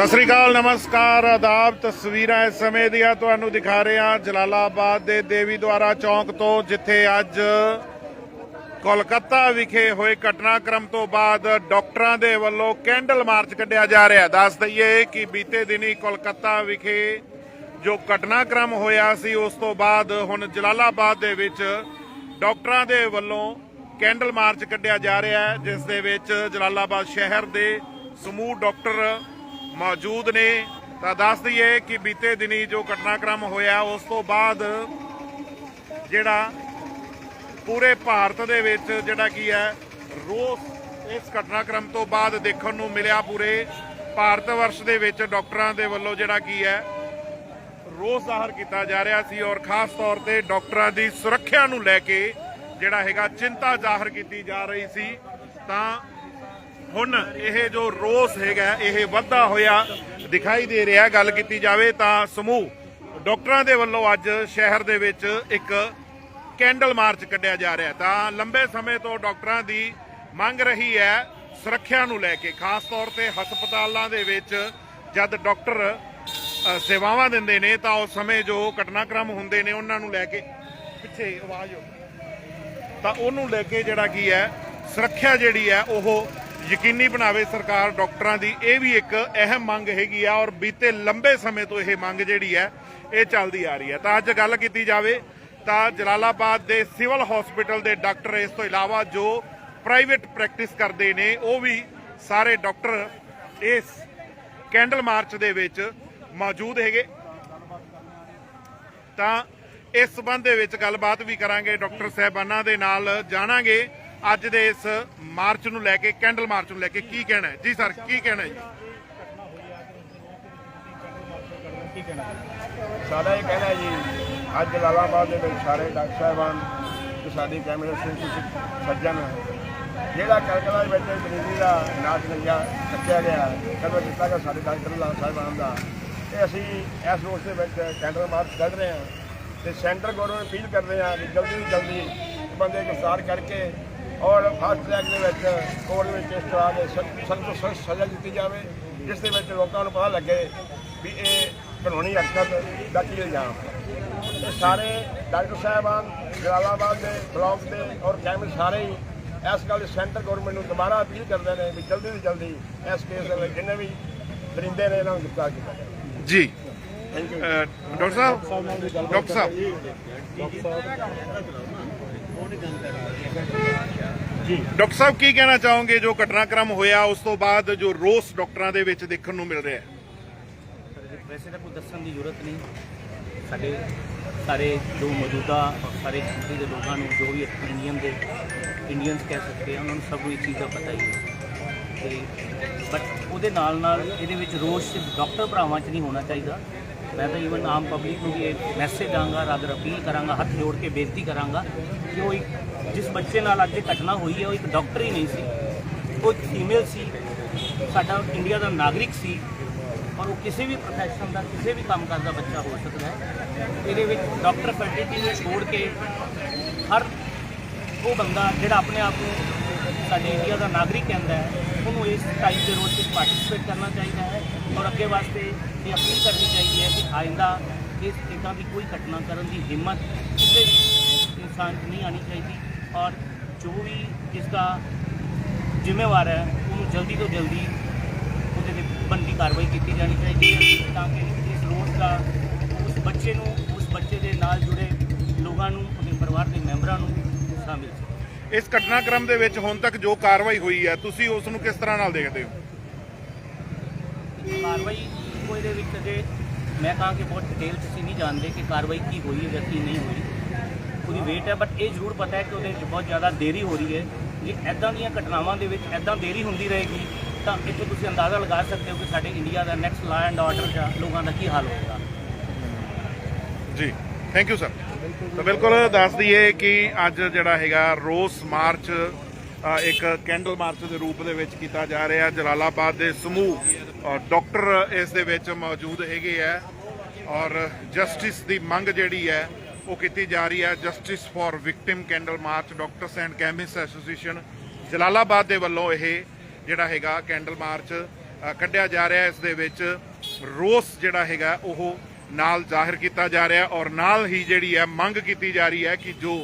ਸਤਿ ਸ੍ਰੀ ਅਕਾਲ, ਨਮਸਕਾਰ, ਆਦਾਬ, ਤਸਵੀਰਾਂ ਇਸ ਸਮੇਂ ਦੀਆਂ ਤੁਹਾਨੂੰ ਦਿਖਾ ਰਹੇ ਹਾਂ ਜਲਾਲਾਬਾਦ ਦੇ ਦੇਵੀ ਦੁਆਰਾ ਚੌਂਕ ਤੋਂ, ਜਿੱਥੇ ਅੱਜ ਕੋਲਕਾਤਾ ਵਿਖੇ ਹੋਏ ਘਟਨਾਕ੍ਰਮ ਤੋਂ ਬਾਅਦ ਡਾਕਟਰਾਂ ਦੇ ਵੱਲੋਂ ਕੈਂਡਲ ਮਾਰਚ ਕੱਢਿਆ ਜਾ ਰਿਹਾ। ਦੱਸ ਦਈਏ ਕਿ ਬੀਤੇ ਦਿਨੀ ਕੋਲਕਾਤਾ ਵਿਖੇ ਜੋ ਘਟਨਾਕ੍ਰਮ ਹੋਇਆ ਸੀ, ਉਸ ਤੋਂ ਬਾਅਦ ਹੁਣ ਜਲਾਲਾਬਾਦ ਦੇ ਵਿੱਚ ਡਾਕਟਰਾਂ ਦੇ ਵੱਲੋਂ ਕੈਂਡਲ ਮਾਰਚ ਕੱਢਿਆ ਜਾ ਰਿਹਾ ਹੈ, ਜਿਸ ਦੇ ਵਿੱਚ ਜਲਾਲਾਬਾਦ ਸ਼ਹਿਰ ਦੇ ਸਮੂਹ ਡਾਕਟਰ ਮੌਜੂਦ ਨੇ, ਤਾਂ ਦੱਸ ਦਈਏ ਕਿ ਬੀਤੇ ਦਿਨੀ ਜੋ ਘਟਨਾਕ੍ਰਮ ਹੋਇਆ, ਉਸ ਤੋਂ ਬਾਅਦ ਜਿਹੜਾ ਪੂਰੇ ਭਾਰਤ ਦੇ ਵਿੱਚ ਜਿਹੜਾ ਕੀ ਹੈ, ਰੋਸ ਇਸ ਘਟਨਾਕ੍ਰਮ ਤੋਂ ਬਾਅਦ ਦੇਖਣ ਨੂੰ ਮਿਲਿਆ ਪੂਰੇ ਭਾਰਤ ਵਰਸ਼ ਦੇ ਵਿੱਚ ਡਾਕਟਰਾਂ ਦੇ ਵੱਲੋਂ ਜਿਹੜਾ ਕੀ ਹੈ, ਰੋਸ ਜ਼ਾਹਰ ਕੀਤਾ ਜਾ ਰਿਹਾ ਸੀ ਔਰ ਖਾਸ ਤੌਰ ਤੇ ਡਾਕਟਰਾਂ ਦੀ ਸੁਰੱਖਿਆ ਨੂੰ ਲੈ ਕੇ ਜਿਹੜਾ ਹੈਗਾ ਚਿੰਤਾ ਜ਼ਾਹਰ ਕੀਤੀ ਜਾ ਰਹੀ ਸੀ, ਤਾਂ ਹੁਣ ਇਹ ਜੋ ਰੋਸ ਹੈਗਾ, ਇਹ ਵੱਧਦਾ ਹੋਇਆ ਦਿਖਾਈ ਦੇ ਰਿਹਾ, ਗੱਲ ਕੀਤੀ ਜਾਵੇ ਤਾਂ ਸਮੂਹ ਡਾਕਟਰਾਂ ਦੇ ਵੱਲੋਂ ਅੱਜ ਸ਼ਹਿਰ ਦੇ ਵਿੱਚ ਇੱਕ ਕੈਂਡਲ ਮਾਰਚ ਕੱਢਿਆ ਜਾ ਰਿਹਾ। ਤਾਂ ਲੰਬੇ ਸਮੇਂ ਤੋਂ ਡਾਕਟਰਾਂ ਦੀ ਮੰਗ ਰਹੀ ਹੈ ਸੁਰੱਖਿਆ ਨੂੰ ਲੈ ਕੇ। ਖਾਸ ਤੌਰ ਤੇ ਹਸਪਤਾਲਾਂ ਦੇ ਵਿੱਚ ਜਦ ਡਾਕਟਰ ਸੇਵਾਵਾਂ ਦਿੰਦੇ ਨੇ, ਤਾਂ ਉਸ ਸਮੇਂ ਜੋ ਘਟਨਾਕ੍ਰਮ ਹੁੰਦੇ ਨੇ, ਉਹਨਾਂ ਨੂੰ ਲੈ ਕੇ ਪਿੱਛੇ ਆਵਾਜ਼ ਹੋ ਤਾਂ ਉਹਨੂੰ ਲੈ ਕੇ ਜਿਹੜਾ ਕੀ ਹੈ, ਸੁਰੱਖਿਆ ਜਿਹੜੀ ਹੈ, ਉਹ ਯਕੀਨੀ ਬਣਾਵੇ ਸਰਕਾਰ ਡਾਕਟਰਾਂ ਦੀ, ਇਹ ਵੀ ਇੱਕ ਅਹਿਮ ਮੰਗ ਹੈਗੀ ਆ ਔਰ ਬੀਤੇ ਲੰਬੇ ਸਮੇਂ ਤੋਂ ਇਹ ਮੰਗ ਜਿਹੜੀ ਹੈ, ਇਹ ਚੱਲਦੀ ਆ ਰਹੀ ਹੈ। ਤਾਂ ਅੱਜ ਗੱਲ ਕੀਤੀ ਜਾਵੇ ਤਾਂ ਜਲਾਲਾਬਾਦ ਦੇ ਸਿਵਲ ਹਸਪੀਟਲ ਦੇ ਡਾਕਟਰ ਇਸ ਤੋਂ ਇਲਾਵਾ ਜੋ ਪ੍ਰਾਈਵੇਟ ਪ੍ਰੈਕਟਿਸ ਕਰਦੇ ਨੇ, ਉਹ ਵੀ ਸਾਰੇ ਡਾਕਟਰ ਇਸ ਕੈਂਡਲ ਮਾਰਚ ਦੇ ਵਿੱਚ ਮੌਜੂਦ ਹੈਗੇ। ਤਾਂ ਇਸ ਸਬੰਧ ਦੇ ਵਿੱਚ ਗੱਲਬਾਤ ਵੀ ਕਰਾਂਗੇ। ਡਾਕਟਰ ਸਾਹਿਬਾਨਾਂ ਦੇ ਨਾਲ ਜਾਣਾਂਗੇ। ਅੱਜ ਦੇ ਇਸ ਮਾਰਚ ਨੂੰ ਲੈ ਕੇ, ਕੈਂਡਲ ਮਾਰਚ ਨੂੰ ਲੈ ਕੇ ਕੀ ਕਹਿਣਾ ਹੈ? ਜੀ ਸਰ, ਕੀ ਕਹਿਣਾ ਹੈ ਜੀ? ਸਾਡਾ ਇਹ ਕਹਿਣਾ ਜੀ, ਅੱਜ ਜਲਾਲਾਬਾਦ ਦੇ ਵਿੱਚ ਸਾਰੇ ਡਾਕਟਰ ਸਾਹਿਬਾਨ ਤੇ ਸਾਡੀ ਕੈਮਰੇ ਸਿੰਘ ਸੱਜਣ ਜਿਹੜਾ ਕਲਕੱਤਾ ਦੇ ਵਿੱਚ ਗਰੀਬੀ ਦਾ ਨਾਚ ਲੱਗਿਆ ਕੱਟਿਆ ਗਿਆ ਕਦੋਂ ਦਿੱਤਾ ਗਿਆ ਸਾਡੇ ਡਾਕਟਰ ਸਾਹਿਬਾਨ ਦਾ। ਤੇ ਅਸੀਂ ਇਸ ਰੋਸ ਦੇ ਵਿੱਚ ਕੈਂਡਲ ਮਾਰਚ ਕੱਢ ਰਹੇ ਹਾਂ ਤੇ ਸੈਂਟਰ ਗਵਰਨਮੈਂਟ ਅਪੀਲ ਕਰਦੇ ਹਾਂ ਕਿ ਜਲਦੀ ਤੋਂ ਜਲਦੀ ਬੰਦੇ ਗ੍ਰਿਫਤਾਰ ਕਰਕੇ ਔਰ ਫਾਸਟ ਟਰੈਕ ਦੇ ਵਿੱਚ ਕੋਰਟ ਵਿੱਚ ਇਸ ਤਰ੍ਹਾਂ ਦੇ ਸਖਤ ਤੋਂ ਸਖਤ ਸਜ਼ਾ ਦਿੱਤੀ ਜਾਵੇ ਜਿਸ ਦੇ ਵਿੱਚ ਲੋਕਾਂ ਨੂੰ ਪਤਾ ਲੱਗੇ ਵੀ ਇਹ ਕਾਨੂੰਨੀ ਹਰਕਤ ਦਾ ਕੀ ਇਲਜ਼ਾਮ ਹੈ। ਇਹ ਸਾਰੇ ਡਾਕਟਰ ਸਾਹਿਬਾਨ ਜਲਾਲਾਬਾਦ ਦੇ ਬਲਾਕ ਦੇ ਔਰ ਕੈਮਰੇ ਸਾਰੇ ਹੀ ਇਸ ਗੱਲ ਸੈਂਟਰ ਗਵਰਨਮੈਂਟ ਨੂੰ ਦੁਬਾਰਾ ਅਪੀਲ ਕਰਦੇ ਨੇ ਵੀ ਜਲਦੀ ਤੋਂ ਜਲਦੀ ਇਸ ਕੇਸ ਦੇ ਵਿੱਚ ਜਿੰਨੇ ਵੀ ਦਰਿੰਦੇ ਨੇ ਇਹਨਾਂ ਨੂੰ ਗ੍ਰਿਫਤਾਰ ਕੀਤਾ ਜਾਵੇ। ਜੀ। ਥੈਂਕ ਯੂ ਅਹ, ਡਾਕਟਰ ਸਾਹਿਬ। ਡਾਕਟਰ ਸਾਹਿਬ। ਡਾਕਟਰ ਸਾਹਿਬ, ਕੀ ਕਹਿਣਾ ਚਾਹੋਗੇ? ਜੋ ਘਟਨਾਕ੍ਰਮ ਹੋਇਆ, ਉਸ ਤੋਂ ਬਾਅਦ ਜੋ ਰੋਸ ਡਾਕਟਰਾਂ ਦੇ ਵਿੱਚ ਦੇਖਣ ਨੂੰ ਮਿਲ ਰਿਹਾ ਹੈ। ਵੈਸੇ ਤਾਂ ਕੋਈ ਦੱਸਣ ਦੀ ਜ਼ਰੂਰਤ ਨਹੀਂ। ਸਾਡੇ ਸਾਰੇ ਜੋ ਮੌਜੂਦਾ ਸਾਰੇ ਕੰਟਰੀ ਦੇ ਲੋਕਾਂ ਨੂੰ, ਜੋ ਵੀ ਇੰਡੀਅਨ ਦੇ ਇੰਡੀਅਨਸ ਕਹਿ ਸਕਦੇ ਆ, ਉਹਨਾਂ ਨੂੰ ਸਭ ਨੂੰ ਇਹ ਚੀਜ਼ ਦਾ ਪਤਾ ਹੀ ਹੈ। ਤੇ ਬਟ ਉਹਦੇ ਨਾਲ ਨਾਲ ਇਹਦੇ ਵਿੱਚ ਰੋਸ ਸਿਰਫ ਡਾਕਟਰ ਭਰਾਵਾਂ 'ਚ ਨਹੀਂ ਹੋਣਾ ਚਾਹੀਦਾ। ਮੈਂ ਤਾਂ ਈਵਨ ਆਮ ਪਬਲਿਕ ਨੂੰ ਵੀ ਇਹ ਮੈਸੇਜ ਦਾਂਗਾ ਰਾਦਰ ਅਪੀਲ ਕਰਾਂਗਾ, ਹੱਥ ਜੋੜ ਕੇ ਬੇਨਤੀ ਕਰਾਂਗਾ ਕਿ ਉਹ ਇੱਕ ਜਿਸ ਬੱਚੇ ਨਾਲ ਅੱਜ ਇਹ ਘਟਨਾ ਹੋਈ ਹੈ, ਉਹ ਇੱਕ ਡਾਕਟਰ ਹੀ ਨਹੀਂ ਸੀ। ਉਹ ਇੱਕ ਫੀਮੇਲ ਸੀ। ਸਾਡਾ ਇੰਡੀਆ ਦਾ ਨਾਗਰਿਕ ਸੀ। ਔਰ ਉਹ ਕਿਸੇ ਵੀ ਪ੍ਰੋਫੈਸ਼ਨ ਦਾ, ਕਿਸੇ ਵੀ ਕੰਮ ਕਰਦਾ ਬੱਚਾ ਹੋ ਸਕਦਾ ਹੈ। ਇਹਦੇ ਵਿੱਚ ਡਾਕਟਰ ਫੈਕਲਟੀ ਨੂੰ ਛੋੜ ਕੇ ਹਰ ਉਹ ਬੰਦਾ ਜਿਹੜਾ ਆਪਣੇ ਆਪ ਨੂੰ ਸਾਡੇ ਇੰਡੀਆ ਦਾ ਨਾਗਰਿਕ ਕਹਿੰਦਾ ਹੈ, ਉਹਨੂੰ ਇਸ ਟਾਈਪ ਦੇ ਰੋਲ ਵਿੱਚ ਪਾਰਟਿਸਿਪੇਟ ਕਰਨਾ ਚਾਹੀਦਾ ਹੈ। ਔਰ ਅੱਗੇ ਵਾਸਤੇ ਇਹ ਅਪੀਲ ਕਰਨੀ ਚਾਹੀਦੀ ਹੈ ਕਿ ਆਇੰਦਾ ਇਸ ਇੱਦਾਂ ਦੀ ਕੋਈ ਘਟਨਾ ਕਰਨ ਦੀ ਹਿੰਮਤ ਕਿਸੇ ਇਨਸਾਨ 'ਚ ਨਹੀਂ ਆਣੀ ਚਾਹੀਦੀ। ਔਰ ਜੋ ਵੀ ਇਸ ਦਾ ਜ਼ਿੰਮੇਵਾਰ ਹੈ ਉਹਨੂੰ ਜਲਦੀ ਤੋਂ ਜਲਦੀ ਉਹਦੇ ਤੇ ਬਣਦੀ ਕਾਰਵਾਈ ਕੀਤੀ ਜਾਣੀ ਚਾਹੀਦੀ ਹੈ ਤਾਂ ਕਿ ਇਸ ਰੋਡ ਦਾ ਉਸ ਬੱਚੇ ਨੂੰ ਉਸ ਬੱਚੇ ਦੇ ਨਾਲ ਜੁੜੇ ਲੋਕਾਂ ਨੂੰ ਉਹਦੇ ਪਰਿਵਾਰ ਦੇ ਮੈਂਬਰਾਂ ਨੂੰ ਹਿੱਸਾ ਮਿਲ ਸਕੇ ਇਸ ਘਟਨਾਕ੍ਰਮ ਦੇ ਵਿੱਚ ਹੁਣ ਤੱਕ ਜੋ ਕਾਰਵਾਈ ਹੋਈ ਹੈ ਤੁਸੀਂ ਉਸ ਨੂੰ ਕਿਸ ਤਰ੍ਹਾਂ ਨਾਲ ਦੇਖਦੇ ਹੋ? ਕਾਰਵਾਈ ਕੋਈ ਇਹਦੇ ਵਿੱਚ ਅਜੇ ਮੈਂ ਕਹਾਂ ਕਿ ਬਹੁਤ ਡਿਟੇਲ ਅਸੀਂ ਨਹੀਂ ਜਾਣਦੇ ਕਿ ਕਾਰਵਾਈ ਕੀ ਹੋਈ ਹੈ ਜਾਂ ਕੀ ਨਹੀਂ ਹੋਈ। ਉਹਦੀ ਵੇਟ ਹੈ ਬਟ ਇਹ ਜ਼ਰੂਰ ਪਤਾ ਹੈ ਕਿ ਉਹਦੇ ਵਿੱਚ ਬਹੁਤ ਜ਼ਿਆਦਾ ਦੇਰੀ ਹੋ ਰਹੀ ਹੈ। ਜੇ ਐਦਾਂ ਦੀਆਂ ਘਟਨਾਵਾਂ ਦੇ ਵਿੱਚ ਐਦਾਂ ਦੇਰੀ ਹੁੰਦੀ ਰਹੇਗੀ, ਤਾਂ ਇੱਥੇ ਤੁਸੀਂ ਅੰਦਾਜ਼ਾ ਲਗਾ ਸਕਦੇ ਹੋ ਕਿ ਸਾਡੇ ਇੰਡੀਆ ਦਾ ਨੈਕਸਟ ਲਾ ਐਂਡ ਆਰਡਰ ਜਾਂ ਲੋਕਾਂ ਦਾ ਕੀ ਹਾਲ ਹੋਵੇਗਾ ਜੀ ਥੈਂਕ ਯੂ ਸਰ ਤਾਂ ਬਿਲਕੁਲ ਦੱਸ ਦਈਏ ਕਿ ਅੱਜ ਜਿਹੜਾ ਹੈਗਾ ਰੋਸ ਮਾਰਚ ਇੱਕ ਕੈਂਡਲ ਮਾਰਚ ਦੇ ਰੂਪ ਦੇ ਵਿੱਚ ਕੀਤਾ ਜਾ ਰਿਹਾ। ਜਲਾਲਾਬਾਦ ਦੇ ਸਮੂਹ ਡਾਕਟਰ ਇਸ ਦੇ ਵਿੱਚ ਮੌਜੂਦ ਹੈਗੇ ਆ। ਔਰ ਜਸਟਿਸ ਦੀ ਮੰਗ ਜਿਹੜੀ ਹੈ ਉਹ ਕੀਤੀ ਜਾ ਰਹੀ ਹੈ justice for victim candle march, doctors and chemist association Jalalabad ਦੇ ਵੱਲੋਂ ਇਹ ਜਿਹੜਾ ਹੈਗਾ ਕੈਂਡਲ ਮਾਰਚ ਕੱਢਿਆ ਜਾ ਰਿਹਾ ਇਸ ਦੇ ਵਿੱਚ ਰੋਸ ਜਿਹੜਾ ਹੈਗਾ ਉਹ ਨਾਲ ਜ਼ਾਹਿਰ ਕੀਤਾ ਜਾ ਰਿਹਾ ਔਰ ਨਾਲ ਹੀ ਜਿਹੜੀ ਹੈ ਮੰਗ ਕੀਤੀ ਜਾ ਰਹੀ ਹੈ ਕਿ ਜੋ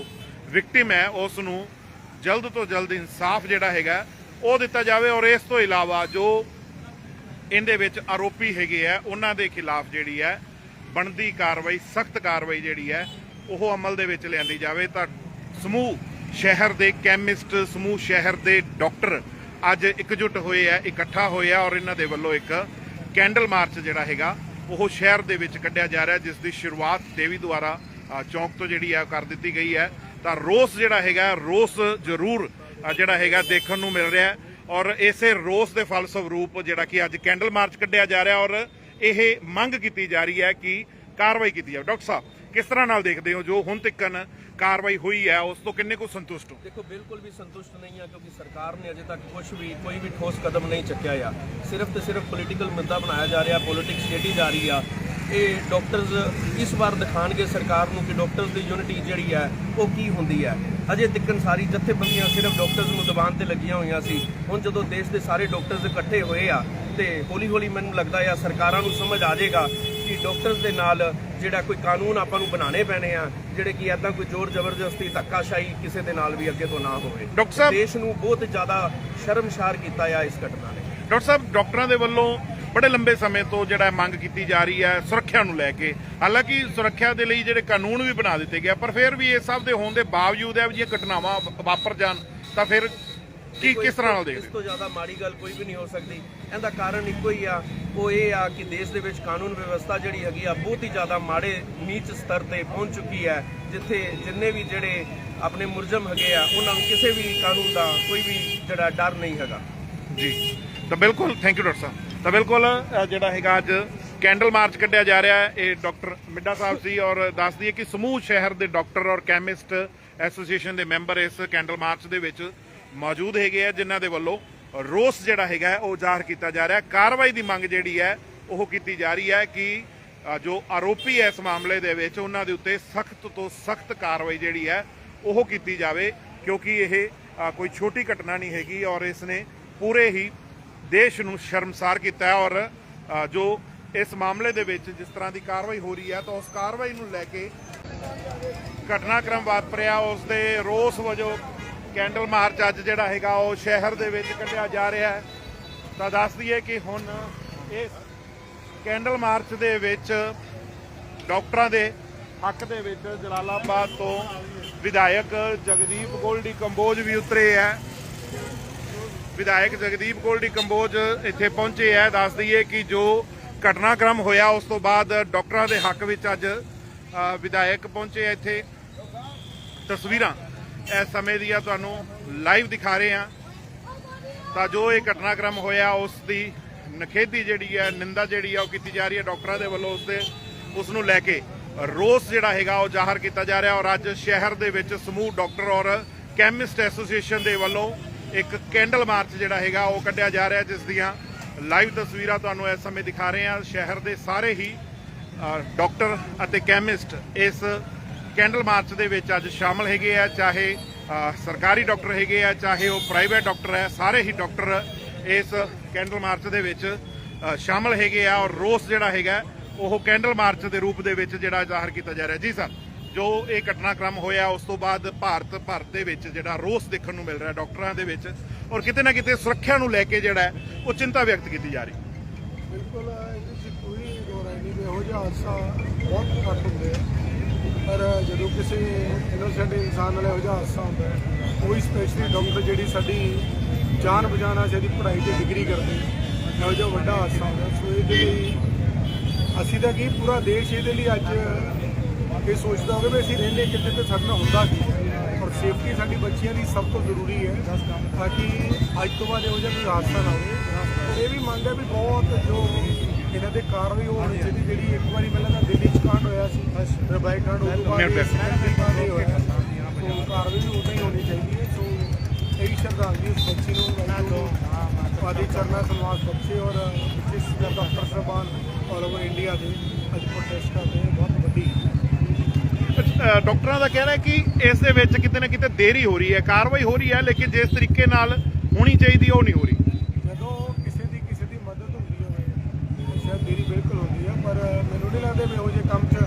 ਵਿਕਟਿਮ ਹੈ ਉਸ ਨੂੰ ਜਲਦ ਤੋਂ ਜਲਦ ਇਨਸਾਫ ਜਿਹੜਾ ਹੈਗਾ ਉਹ ਦਿੱਤਾ ਜਾਵੇ ਔਰ ਇਸ ਤੋਂ ਇਲਾਵਾ ਜੋ ਇਹਦੇ ਵਿੱਚ ਆਰੋਪੀ ਹੈਗੇ ਆ ਉਹਨਾਂ ਦੇ ਖਿਲਾਫ ਜਿਹੜੀ ਹੈ ਬਣਦੀ ਕਾਰਵਾਈ, ਸਖਤ ਕਾਰਵਾਈ ਜਿਹੜੀ ਹੈ ਉਹ ਅਮਲ ਦੇ ਵਿੱਚ ਲਿਆਂਦੀ ਜਾਵੇ ਤਾਂ ਸਮੂਹ ਸ਼ਹਿਰ ਦੇ ਕੈਮਿਸਟ, ਸਮੂਹ ਸ਼ਹਿਰ ਦੇ ਡਾਕਟਰ ਅੱਜ ਇਕਜੁੱਟ ਹੋਏ ਆ, ਇਕੱਠਾ ਹੋਏ ਆ ਔਰ ਇਹਨਾਂ ਦੇ ਵੱਲੋਂ ਇੱਕ ਕੈਂਡਲ ਮਾਰਚ ਜਿਹੜਾ ਹੈਗਾ, ਉਹ ਸ਼ਹਿਰ ਦੇ ਵਿੱਚ ਕੱਢਿਆ ਜਾ ਰਿਹਾ, ਜਿਸ ਦੀ ਸ਼ੁਰੂਆਤ ਦੇਵੀ ਦੁਆਰਾ ਚੌਂਕ ਤੋਂ ਜਿਹੜੀ ਹੈ ਕਰ ਦਿੱਤੀ ਗਈ ਹੈ। ਤਾਂ ਰੋਸ ਜਿਹੜਾ ਹੈਗਾ, ਰੋਸ ਜ਼ਰੂਰ ਜਿਹੜਾ ਹੈਗਾ ਦੇਖਣ ਨੂੰ ਮਿਲ ਰਿਹਾ ਔਰ ਇਸੇ ਰੋਸ ਦੇ ਫਲਸਰੂਪ ਜਿਹੜਾ ਕਿ ਅੱਜ ਕੈਂਡਲ ਮਾਰਚ ਕੱਢਿਆ ਜਾ ਰਿਹਾ ਔਰ ਇਹ ਮੰਗ ਕੀਤੀ ਜਾ ਰਹੀ ਹੈ ਕਿ ਕਾਰਵਾਈ ਕੀਤੀ ਜਾਵੇ। ਡਾਕਟਰ ਸਾਹਿਬ ਕਿਸ ਤਰ੍ਹਾਂ ਨਾਲ ਦੇਖਦੇ ਹੋ ਜੋ ਹੁਣ ਤੱਕਨ ਕਾਰਵਾਈ ਹੋਈ ਹੈ, ਉਸ ਤੋਂ ਕਿੰਨੇ ਕੁ ਸੰਤੁਸ਼ਟ ਹੋ? ਦੇਖੋ, ਬਿਲਕੁਲ ਵੀ ਸੰਤੁਸ਼ਟ ਨਹੀਂ ਆ, ਕਿਉਂਕਿ ਸਰਕਾਰ ਨੇ ਅਜੇ ਤੱਕ ਕੁਝ ਵੀ, ਕੋਈ ਵੀ ਠੋਸ ਕਦਮ ਨਹੀਂ ਚੱਕਿਆ ਆ। ਸਿਰਫ ਤੇ ਸਿਰਫ ਪੋਲੀਟੀਕਲ ਮੁੱਦਾ ਬਣਾਇਆ ਜਾ ਰਿਹਾ ਪੋਲਿਟਿਕਸ ਖੇਡੀ ਜਾ ਰਹੀ ਆ, ਇਹ ਡਾਕਟਰਸ ਇਸ ਵਾਰ ਦਿਖਾਣਗੇ ਸਰਕਾਰ ਨੂੰ ਕਿ ਡਾਕਟਰਸ ਦੀ ਯੂਨਿਟੀ ਜਿਹੜੀ ਹੈ ਉਹ ਕੀ ਹੁੰਦੀ ਹੈ ਅਜੇ ਤੱਕਨ ਸਾਰੀ ਜਥੇਬੰਦੀਆਂ ਸਿਰਫ ਡਾਕਟਰਸ ਨੂੰ ਦਬਾਉਣ ਤੇ ਲੱਗੀਆਂ ਹੋਈਆਂ ਸੀ। ਹੁਣ ਜਦੋਂ ਦੇਸ਼ ਦੇ ਸਾਰੇ ਡਾਕਟਰਸ ਇਕੱਠੇ ਹੋਏ ਆ, ਤੇ ਹੌਲੀ ਹੌਲੀ ਮੈਨੂੰ ਲੱਗਦਾ ਆ, ਸਰਕਾਰਾਂ ਨੂੰ ਸਮਝ ਆ ਜਾਏਗਾ ਕਿ ਡਾਕਟਰਸ ਦੇ ਨਾਲ ਜਿਹੜਾ ਕੋਈ ਕਾਨੂੰਨ ਆਪਾਂ ਨੂੰ ਬਣਾਉਣੇ ਪੈਣੇ ਆ ਜਿਹੜੇ ਕਿ ਐਦਾਂ ਕੋਈ ਜ਼ੋਰ ਜ਼ਬਰਦਸਤੀ ਧੱਕਾਸ਼ਾਹੀ ਕਿਸੇ ਦੇ ਨਾਲ ਵੀ ਅੱਗੇ ਤੋਂ ਨਾ ਹੋਵੇ। ਡਾਕਟਰ ਸਾਹਿਬ- ਦੇਸ਼ ਨੂੰ ਬਹੁਤ ਜ਼ਿਆਦਾ ਸ਼ਰਮਸ਼ਾਰ ਕੀਤਾ ਆ ਇਸ ਘਟਨਾ ਨੇ। ਡਾਕਟਰ ਸਾਹਿਬ ਡਾਕਟਰਾਂ ਦੇ ਵੱਲੋਂ ਬੜੇ ਲੰਬੇ ਸਮੇਂ ਤੋਂ ਜਿਹੜਾ ਮੰਗ ਕੀਤੀ ਜਾ ਰਹੀ ਹੈ ਸੁਰੱਖਿਆ ਨੂੰ ਲੈ ਕੇ। ਹਾਲਾਂਕਿ ਸੁਰੱਖਿਆ ਦੇ ਲਈ ਜਿਹੜੇ ਕਾਨੂੰਨ ਵੀ ਬਣਾ ਦਿੱਤੇ ਗਏ ਪਰ ਫਿਰ ਵੀ ਇਹ ਸਭ ਦੇ ਹੋਣ ਦੇ ਬਾਵਜੂਦ ਇਹ ਜਿਹੀਆਂ ਘਟਨਾਵਾਂ ਵਾਪਰ ਜਾਣ ਤਾਂ ਫਿਰ ਕੀ ਕਿਸ ਤਰ੍ਹਾਂ ਨਾਲ ਦੇਖਦੇ ਇਸ ਹੋ? ਤੋਂ ਜ਼ਿਆਦਾ ਮਾੜੀ ਗੱਲ ਕੋਈ ਵੀ ਨਹੀਂ ਹੋ ਸਕਦੀ। ਇਹਦਾ ਕਾਰਨ ਇੱਕੋ ਹੀ ਆ ਉਹ ਇਹ ਆ ਕਿ ਦੇਸ਼ ਦੇ ਵਿੱਚ ਕਾਨੂੰਨ ਵਿਵਸਥਾ ਜਿਹੜੀ ਹੈਗੀ ਆ ਬਹੁਤ ਹੀ ਜ਼ਿਆਦਾ ਮਾੜੇ ਨੀਚ ਸਤਰ ਤੇ ਪਹੁੰਚ ਚੁੱਕੀ ਹੈ ਜਿੱਥੇ ਜਿੰਨੇ ਵੀ ਜਿਹੜੇ ਆਪਣੇ ਮੁਰਜਮ ਹੈਗੇ ਆ ਉਹਨਾਂ ਨੂੰ ਕਿਸੇ ਵੀ ਕਾਨੂੰਨ ਦਾ ਕੋਈ ਵੀ ਜਿਹੜਾ ਡਰ ਨਹੀਂ ਹੈਗਾ। ਜੀ। ਤਾਂ ਬਿਲਕੁਲ ਥੈਂਕ ਯੂ ਡਾਕਟਰ ਸਾਹਿਬ। ਤਾਂ ਬਿਲਕੁਲ ਜਿਹੜਾ ਹੈਗਾ ਅੱਜ ਕੈਂਡਲ ਮਾਰਚ ਕੱਢਿਆ ਜਾ ਰਿਹਾ ਹੈ ਇਹ ਡਾਕਟਰ ਮਿੱਡਾ ਸਾਹਿਬ ਸੀ ਔਰ ਦੱਸ ਦਈਏ ਕਿ ਸਮੂਹ ਸ਼ਹਿਰ ਦੇ ਡਾਕਟਰ ਔਰ ਕੈਮਿਸਟ ਐਸੋਸੀਏਸ਼ਨ ਦੇ ਮੈਂਬਰ ਇਸ ਕੈਂਡਲ ਮਾਰਚ ਦੇ ਵਿੱਚ ਮੌਜੂਦ ਹੈਗੇ ਆ ਜਿਨ੍ਹਾਂ ਦੇ ਵੱਲੋਂ ਰੋਸ ਜਿਹੜਾ ਹੈਗਾ ਉਹ ਜ਼ਾਹਰ ਕੀਤਾ ਜਾ ਰਿਹਾ ਕਾਰਵਾਈ ਦੀ ਮੰਗ ਜਿਹੜੀ ਹੈ, ਉਹ ਕੀਤੀ ਜਾ ਰਹੀ ਹੈ ਕਿ ਜੋ ਆਰੋਪੀ ਹੈ ਇਸ ਮਾਮਲੇ ਦੇ ਵਿੱਚ, ਉਹਨਾਂ ਦੇ ਉੱਤੇ ਸਖਤ ਤੋਂ ਸਖਤ ਕਾਰਵਾਈ ਜਿਹੜੀ ਹੈ, ਉਹ ਕੀਤੀ ਜਾਵੇ, ਕਿਉਂਕਿ ਇਹ ਕੋਈ ਛੋਟੀ ਘਟਨਾ ਨਹੀਂ ਹੈਗੀ ਔਰ ਇਸ ਨੇ ਪੂਰੇ ਹੀ ਦੇਸ਼ ਨੂੰ ਸ਼ਰਮਸਾਰ ਕੀਤਾ ਹੈ ਔਰ ਜੋ ਇਸ ਮਾਮਲੇ ਦੇ ਵਿੱਚ ਜਿਸ ਤਰ੍ਹਾਂ ਦੀ ਕਾਰਵਾਈ ਹੋ ਰਹੀ ਹੈ, ਤਾਂ ਉਸ ਕਾਰਵਾਈ ਨੂੰ ਲੈ ਕੇ ਘਟਨਾਕ੍ਰਮ ਵਾਪਰਿਆ। ਉਸ ਦੇ ਰੋਸ ਵਜੋਂ ਕੈਂਡਲ ਮਾਰਚ ਅੱਜ ਜਿਹੜਾ ਹੈਗਾ ਉਹ ਸ਼ਹਿਰ ਦੇ ਵਿੱਚ ਕੱਢਿਆ ਜਾ ਰਿਹਾ ਹੈ। ਤਾਂ ਦੱਸ ਦਈਏ ਕਿ ਹੁਣ ਇਸ ਕੈਂਡਲ ਮਾਰਚ ਦੇ ਵਿੱਚ ਡਾਕਟਰਾਂ ਦੇ ਹੱਕ ਦੇ ਵਿੱਚ ਜਲਾਲਾਬਾਦ ਤੋਂ ਵਿਧਾਇਕ ਜਗਦੀਪ ਗੋਲਡੀ ਕੰਬੋਜ ਵੀ ਉਤਰੇ ਹੈ। ਵਿਧਾਇਕ ਜਗਦੀਪ ਗੋਲਡੀ ਕੰਬੋਜ ਇੱਥੇ ਪਹੁੰਚੇ ਹੈ। ਦੱਸ ਦਈਏ ਕਿ ਜੋ ਘਟਨਾਕ੍ਰਮ ਹੋਇਆ, ਉਸ ਤੋਂ ਬਾਅਦ ਡਾਕਟਰਾਂ ਦੇ ਹੱਕ ਵਿੱਚ ਅੱਜ ਵਿਧਾਇਕ ਪਹੁੰਚੇ ਇੱਥੇ। ਤਸਵੀਰਾਂ ਇਸ ਸਮੇਂ ਦੀਆਂ ਤੁਹਾਨੂੰ ਲਾਈਵ ਦਿਖਾ ਰਹੇ ਹਾਂ। ਤਾਂ ਜੋ ਇਹ ਘਟਨਾਕ੍ਰਮ ਹੋਇਆ ਉਸ ਦੀ ਨਖੇਦੀ ਜਿਹੜੀ ਹੈ ਨਿੰਦਾ ਜਿਹੜੀ ਹੈ ਉਹ ਕੀਤੀ ਜਾ ਰਹੀ ਹੈ ਡਾਕਟਰਾਂ ਦੇ ਵੱਲੋਂ ਉਸ ਦੇ ਉਸ ਨੂੰ ਲੈ ਕੇ ਰੋਸ ਜਿਹੜਾ ਹੈਗਾ ਉਹ ਜ਼ਾਹਰ ਕੀਤਾ ਜਾ ਰਿਹਾ। ਔਰ ਅੱਜ ਸ਼ਹਿਰ ਦੇ ਵਿੱਚ ਸਮੂਹ ਡਾਕਟਰ ਔਰ ਕੈਮਿਸਟ ਐਸੋਸੀਏਸ਼ਨ ਦੇ ਵੱਲੋਂ ਇੱਕ ਕੈਂਡਲ ਮਾਰਚ ਜਿਹੜਾ ਹੈਗਾ ਉਹ ਕੱਢਿਆ ਜਾ ਰਿਹਾ ਜਿਸ ਦੀਆਂ ਲਾਈਵ ਤਸਵੀਰਾਂ ਤੁਹਾਨੂੰ ਇਸ ਸਮੇਂ ਦਿਖਾ ਰਹੇ ਹਾਂ। ਸ਼ਹਿਰ ਦੇ ਸਾਰੇ ਹੀ ਅ, ਡਾਕਟਰ ਅਤੇ ਕੈਮਿਸਟ ਇਸ ਕੈਂਡਲ ਮਾਰਚ ਦੇ ਵਿੱਚ ਅੱਜ ਸ਼ਾਮਲ ਹੈਗੇ ਆ ਚਾਹੇ ਸਰਕਾਰੀ ਡਾਕਟਰ ਹੈਗੇ ਆ ਚਾਹੇ ਉਹ ਪ੍ਰਾਈਵੇਟ ਡਾਕਟਰ ਹੈ ਸਾਰੇ ਹੀ ਡਾਕਟਰ ਇਸ ਕੈਂਡਲ ਮਾਰਚ ਦੇ ਵਿੱਚ ਅ, ਸ਼ਾਮਲ ਹੈਗੇ ਆ ਔਰ ਰੋਸ ਜਿਹੜਾ ਹੈਗਾ ਉਹ ਕੈਂਡਲ ਮਾਰਚ ਦੇ ਰੂਪ ਦੇ ਵਿੱਚ ਜਿਹੜਾ ਜ਼ਾਹਰ ਕੀਤਾ ਜਾ ਰਿਹਾ। ਜੀ ਸਰ ਜੋ ਇਹ ਘਟਨਾਕ੍ਰਮ ਹੋਇਆ ਉਸ ਤੋਂ ਬਾਅਦ ਭਾਰਤ ਭਰ ਦੇ ਵਿੱਚ ਜਿਹੜਾ ਰੋਸ ਦੇਖਣ ਨੂੰ ਮਿਲ ਰਿਹਾ ਡਾਕਟਰਾਂ ਦੇ ਵਿੱਚ ਔਰ ਕਿਤੇ ਨਾ ਕਿਤੇ ਸੁਰੱਖਿਆ ਨੂੰ ਲੈ ਕੇ ਜਿਹੜਾ ਉਹ ਚਿੰਤਾ ਵਿਅਕਤ ਕੀਤੀ ਜਾ ਰਹੀ। ਬਿਲਕੁਲ ਇਹਦੇ 'ਚ ਕੋਈ ਦੋ ਰਾਏ ਨਹੀਂ ਇਹੋ ਜਿਹਾ ਹਾਦਸਾ ਬਹੁਤ ਘੱਟ ਹੁੰਦੇ ਆ। ਪਰ ਜਦੋਂ ਕਿਸੇ ਇਨੋਸੈਂਟ ਇਨਸਾਨ ਨਾਲ ਇਹੋ ਜਿਹਾ ਹਾਦਸਾ ਹੁੰਦਾ ਹੈ, ਉਹ ਸਪੈਸ਼ਲੀ ਡਾਕਟਰ ਜਿਹੜੀ ਸਾਡੀ ਜਾਨ ਬਚਾਉਣਾ ਸਾਡੀ ਪੜ੍ਹਾਈ ਤੇ ਡਿਗਰੀ ਕਰਦੇ ਇਹੋ ਜਿਹਾ ਵੱਡਾ ਹਾਦਸਾ ਹੁੰਦਾ ਸੋ ਇਹਦੇ ਲਈ ਅਸੀਂ ਤਾਂ ਕੀ ਪੂਰਾ ਦੇਸ਼ ਇਹਦੇ ਲਈ ਅੱਜ ਇਹ ਸੋਚਦਾ ਹੋਵੇ ਵੀ ਅਸੀਂ ਰਹਿੰਦੇ ਕਿਤੇ ਤੇ ਸਾਡੇ ਨਾਲ ਹੁੰਦਾ ਕੀ ਔਰ ਸੇਫਟੀ ਸਾਡੀ ਬੱਚਿਆਂ ਦੀ ਸਭ ਤੋਂ ਜ਼ਰੂਰੀ ਹੈ, ਤਾਂ ਕਿ ਅੱਜ ਤੋਂ ਬਾਅਦ ਇਹੋ ਜਿਹਾ ਕੋਈ ਹਾਦਸਾ ਨਾ ਹੋਵੇ। ਇਹ ਵੀ ਮੰਗ ਹੈ ਵੀ ਬਹੁਤ ਜੋ ਇਹਨਾਂ ਦੇ ਕਾਰਵਾਈ ਉਹ ਹੋਣੀ ਚਾਹੀਦੀ ਜਿਹੜੀ ਇੱਕ ਵਾਰੀ ਪਹਿਲਾਂ ਤਾਂ ਦਿੱਲੀ ਚ ਕਾਂਡ ਹੋਇਆ ਸੀ ਫਿਰ ਬਾਈ ਕਾਂਡ ਉਸ ਤੋਂ ਬਾਅਦ ਹੀ ਹੋਇਆ ਸੋ ਕਾਰਵਾਈ ਵੀ ਉਦਾਂ ਹੀ ਹੋਣੀ ਚਾਹੀਦੀ ਹੈ। ਸੋ ਇਹ ਸ਼ਰਧਾਂਜਲੀ ਉਸ ਬੱਚੀ ਨੂੰ ਆਦਿ ਚਰਨਾ ਸਮਾਜ ਬੱਚੇ ਔਰ ਜਿਸ ਦਾ ਡਾਕਟਰ ਸਾਹਿਬਾਨ ਆਲ ਓਵਰ ਇੰਡੀਆ ਦੇ ਅੱਜ ਪ੍ਰੋਟੈਸਟ ਕਰਦੇ ਹੈ ਬਹੁਤ ਵੱਡੀ। ਡਾਕਟਰਾਂ ਦਾ ਕਹਿਣਾ ਹੈ ਕਿ ਇਸ ਦੇ ਵਿੱਚ ਕਿਤੇ ਨਾ ਕਿਤੇ ਦੇਰੀ ਹੋ ਰਹੀ ਹੈ ਕਾਰਵਾਈ ਹੋ ਰਹੀ ਹੈ ਲੇਕਿਨ ਜਿਸ ਤਰੀਕੇ ਨਾਲ ਹੋਣੀ ਚਾਹੀਦੀ ਉਹ ਨਹੀਂ ਹੋ ਰਹੀ ਜਦੋਂ ਕਿਸੇ ਦੀ ਕਿਸੇ ਦੀ ਮਦਦ ਦੱਸਿਆ ਦੇਰੀ ਬਿਲਕੁਲ ਹੁੰਦੀ ਹੈ ਪਰ ਮੈਨੂੰ ਨਹੀਂ ਲੱਗਦਾ ਵੀ ਇਹੋ ਜਿਹੇ ਕੰਮ 'ਚ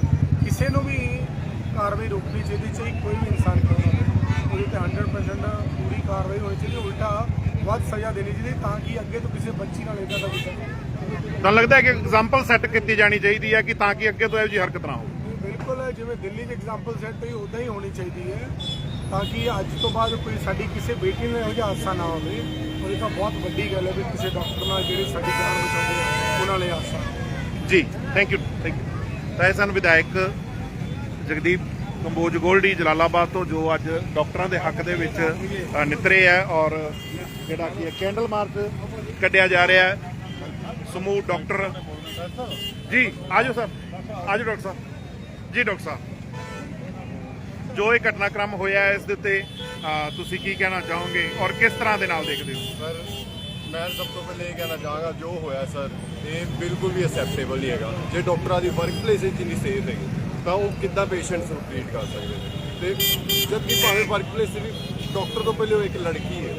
ਕਿਸੇ ਨੂੰ ਵੀ ਕਾਰਵਾਈ ਰੋਕਣੀ ਚਾਹੀਦੀ ਚਾਹੇ ਕੋਈ ਵੀ ਇਨਸਾਨ ਕਿਉਂ ਨਾ ਹੋਵੇ। ਉਹਦੇ ਤੇ 100% ਪੂਰੀ ਕਾਰਵਾਈ ਹੋਣੀ ਚਾਹੀਦੀ ਉਲਟਾ ਵੱਧ ਸਜ਼ਾ ਦੇਣੀ ਚਾਹੀਦੀ ਤਾਂ ਕਿ ਅੱਗੇ ਤੋਂ ਕਿਸੇ ਬੱਚੀ ਨਾਲ ਇਦਾਂ ਦਾ ਕੁਝ ਤੁਹਾਨੂੰ ਲੱਗਦਾ ਹੈ ਕਿ ਐਗਜ਼ਾਮਪਲ ਸੈੱਟ ਕੀਤੀ ਜਾਣੀ ਚਾਹੀਦੀ ਹੈ ਕਿ ਤਾਂ ਕਿ ਅੱਗੇ ਤੋਂ ਇਹੋ ਜਿਹੀ ਹਰਕਤ ਨਾ ਹੋਵੇ? ਬਿਲਕੁਲ ਜਿਵੇਂ ਦਿੱਲੀ 'ਚ ਐਗਜ਼ਾਮਪਲ ਸੈੱਟ ਹੋਈ ਉਦਾਂ ਹੀ ਹੋਣੀ ਚਾਹੀਦੀ ਹੈ ਤਾਂ ਕਿ ਅੱਜ ਤੋਂ ਬਾਅਦ ਕੋਈ ਸਾਡੀ ਕਿਸੇ ਬੇਟੀ ਨਾਲ ਇਹੋ ਜਿਹਾ ਹਾਦਸਾ ਨਾ ਹੋਵੇ। ਇਹ ਤਾਂ ਬਹੁਤ ਵੱਡੀ ਗੱਲ ਹੈ ਵੀ ਕਿਸੇ ਡਾਕਟਰ ਨਾਲ ਜਿਹੜੇ ਸਾਡੀ ਜਾਨ ਬਚਾਉਂਦੇ ਉਹਨਾਂ ਲਈ ਹਾਦਸਾ ਜੀ ਥੈਂਕ ਯੂ ਥੈਂਕ ਯੂ ਤਾਂ ਇਹ ਸਨ ਵਿਧਾਇਕ ਜਗਦੀਪ ਕੰਬੋਜ ਗੋਲਡੀ ਜਲਾਲਾਬਾਦ ਤੋਂ ਜੋ ਅੱਜ ਡਾਕਟਰਾਂ ਦੇ ਹੱਕ ਦੇ ਵਿੱਚ ਅ, ਨਿਤਰੇ ਹੈ ਔਰ ਜਿਹੜਾ ਕਿ ਇਹ ਕੈਂਡਲ ਮਾਰਚ ਕੱਢਿਆ ਜਾ ਰਿਹਾ ਹੈ। ਸਮੂਹ ਡਾਕਟਰ ਜੀ ਆਜੋ ਸਰ ਆਜੋ ਡਾਕਟਰ ਸਾਹਿਬ। ਜੀ ਡਾਕਟਰ ਸਾਹਿਬ। ਜੋ ਇਹ ਘਟਨਾਕ੍ਰਮ ਹੋਇਆ ਹੈ ਇਸ ਦੇ ਉੱਤੇ ਤੁਸੀਂ ਕੀ ਕਹਿਣਾ ਚਾਹੋਗੇ ਔਰ ਕਿਸ ਤਰ੍ਹਾਂ ਦੇ ਨਾਲ ਦੇਖਦੇ ਹੋ? ਸਰ ਮੈਂ ਸਭ ਤੋਂ ਪਹਿਲੇ ਇਹ ਕਹਿਣਾ ਚਾਹਾਂਗਾ ਜੋ ਹੋਇਆ ਸਰ ਇਹ ਬਿਲਕੁਲ ਵੀ ਅਸੈਪਟੇਬਲ ਨਹੀਂ ਹੈਗਾ। ਜੇ ਡਾਕਟਰਾਂ ਦੀ ਵਰਕਪਲੇਸ ਵਿੱਚ ਇੰਨੀ ਸੇਫ ਹੈਗੀ। ਤਾਂ ਉਹ ਕਿੱਦਾਂ ਪੇਸ਼ੈਂਟਸ ਨੂੰ ਟ੍ਰੀਟ ਕਰ ਸਕਦੇ ਨੇ? ਤੇ ਜਦ ਕਿ ਭਾਵੇਂ ਵਰਕਪਲੇਸ ਦੇ ਵੀ ਡਾਕਟਰ ਤੋਂ ਪਹਿਲੇ ਉਹ ਇੱਕ ਲੜਕੀ ਹੈ,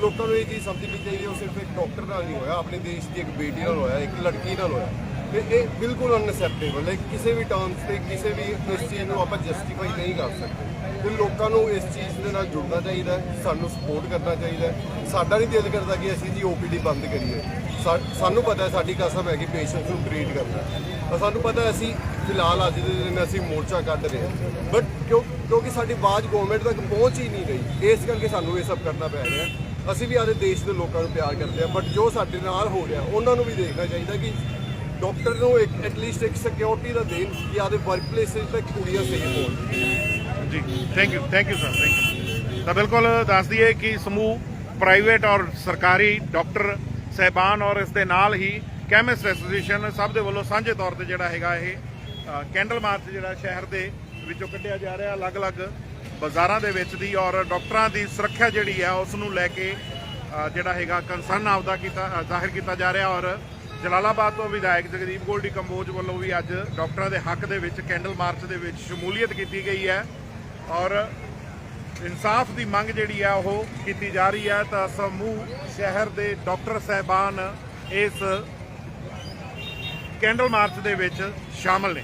ਲੋਕਾਂ ਨੂੰ ਇਹ ਚੀਜ਼ ਸਮਝਣੀ ਚਾਹੀਦੀ ਹੈ, ਉਹ ਸਿਰਫ ਇੱਕ ਡਾਕਟਰ ਨਾਲ ਨਹੀਂ ਹੋਇਆ, ਆਪਣੇ ਦੇਸ਼ ਦੀ ਇੱਕ ਬੇਟੀ ਨਾਲ ਹੋਇਆ, ਇੱਕ ਲੜਕੀ ਨਾਲ ਹੋਇਆ। ਤੇ ਇਹ ਬਿਲਕੁਲ ਅਨਐਕਸੈਪਟੇਬਲ ਹੈ, ਕਿਸੇ ਵੀ ਟਰਮਸ ਤੇ ਕਿਸੇ ਵੀ ਇਸ ਚੀਜ਼ ਨੂੰ ਆਪਾਂ ਜਸਟੀਫਾਈ ਨਹੀਂ ਕਰ ਸਕਦੇ। ਤੇ ਲੋਕਾਂ ਨੂੰ ਇਸ ਚੀਜ਼ ਦੇ ਨਾਲ ਜੁੜਨਾ ਚਾਹੀਦਾ ਸਾਨੂੰ ਸਪੋਰਟ ਕਰਨਾ ਚਾਹੀਦਾ ਸਾਡਾ ਨਹੀਂ ਦਿਲ ਕਰਦਾ ਕਿ ਅਸੀਂ ਜੀ ਓਪੀਡੀ ਬੰਦ ਕਰੀਏ। ਸਾ- ਸਾਨੂੰ ਪਤਾ ਹੈ ਸਾਡੀ ਕਸਮ ਹੈ ਕਿ ਪੇਸ਼ੈਂਟਸ ਨੂੰ ਟ੍ਰੀਟ ਕਰਨਾ। ਤਾਂ ਸਾਨੂੰ ਪਤਾ ਅਸੀਂ ਫਿਲਹਾਲ ਅੱਜ ਦੇ ਦਿਨ ਅਸੀਂ ਮੋਰਚਾ ਕੱਢ ਰਹੇ ਹਾਂ। ਬਟ ਕਿਉਂ ਕਿਉਂਕਿ ਸਾਡੀ ਆਵਾਜ਼ ਗਵਰਨਮੈਂਟ ਤੱਕ ਪਹੁੰਚ ਹੀ ਨਹੀਂ ਰਹੀ। ਇਸ ਕਰਕੇ ਸਾਨੂੰ ਇਹ ਸਭ ਕਰਨਾ ਪੈ ਰਿਹਾ। ਅਸੀਂ ਵੀ ਆਦੇ ਦੇਸ਼ ਦੇ ਲੋਕਾਂ ਨੂੰ ਪਿਆਰ ਕਰਦੇ ਹਾਂ। ਬਟ ਜੋ ਸਾਡੇ ਨਾਲ ਹੋ ਰਿਹਾ, ਉਹਨਾਂ ਨੂੰ ਵੀ ਦੇਖਣਾ ਚਾਹੀਦਾ ਕਿ ਡਾਕਟਰ ਨੂੰ ਇੱਕ ਐਟਲੀਸਟ ਇੱਕ ਸਿਕਿਉਰਿਟੀ ਦਾ ਦੇਣ ਕਿ ਆਦੇ ਵਰਕਪਲੇਸ ਤੱਕ ਕੁੜੀਆਂ ਸੇਫ ਹੋਣ। ਜੀ। Thank you thank you sir thank you ਤਾਂ ਬਿਲਕੁਲ ਦੱਸ ਦਈਏ ਕਿ ਸਮੂਹ ਪ੍ਰਾਈਵੇਟ ਔਰ ਸਰਕਾਰੀ ਡਾਕਟਰ ਸਹਿਬਾਨ ਔਰ ਇਸ ਦੇ ਨਾਲ ਹੀ ਕੈਮਿਸਟ ਐਸੋਸੀਏਸ਼ਨ ਸਭ ਦੇ ਵੱਲੋਂ ਸਾਂਝੇ ਤੌਰ ਤੇ ਜਿਹੜਾ ਹੈਗਾ ਇਹ ਕੈਂਡਲ ਮਾਰਚ ਜਿਹੜਾ ਸ਼ਹਿਰ ਦੇ ਵਿੱਚੋਂ ਕੱਢਿਆ ਜਾ ਰਿਹਾ, ਅਲੱਗ-ਅਲੱਗ ਬਾਜ਼ਾਰਾਂ ਦੇ ਵਿੱਚ ਦੀ ਔਰ ਡਾਕਟਰਾਂ ਦੀ ਸੁਰੱਖਿਆ ਜਿਹੜੀ ਹੈ, ਉਸ ਨੂੰ ਲੈ ਕੇ ਜਿਹੜਾ ਹੈਗਾ ਕੰਸਰਨ ਆਪਦਾ ਕੀਤਾ ਜ਼ਾਹਿਰ ਕੀਤਾ ਜਾ ਰਿਹਾ ਔਰ ਜਲਾਲਾਬਾਦ ਤੋਂ ਵਿਧਾਇਕ ਜਗਦੀਪ ਗੋਲਡੀ ਕੰਬੋਜ ਵੱਲੋਂ ਵੀ ਅੱਜ ਡਾਕਟਰਾਂ ਦੇ ਹੱਕ ਦੇ ਵਿੱਚ ਕੈਂਡਲ ਮਾਰਚ ਦੇ ਵਿੱਚ ਸ਼ਮੂਲੀਅਤ ਕੀਤੀ ਗਈ ਹੈ ਔਰ ਇਨਸਾਫ ਦੀ ਮੰਗ ਜਿਹੜੀ ਆ ਉਹ ਕੀਤੀ ਜਾ ਰਹੀ ਹੈ। ਤਾਂ ਸਮੂਹ ਸ਼ਹਿਰ ਦੇ ਡਾਕਟਰ ਸਹਿਬਾਨ ਇਸ ਕੈਂਡਲ ਮਾਰਚ ਦੇ ਵਿੱਚ ਸ਼ਾਮਲ ਨੇ।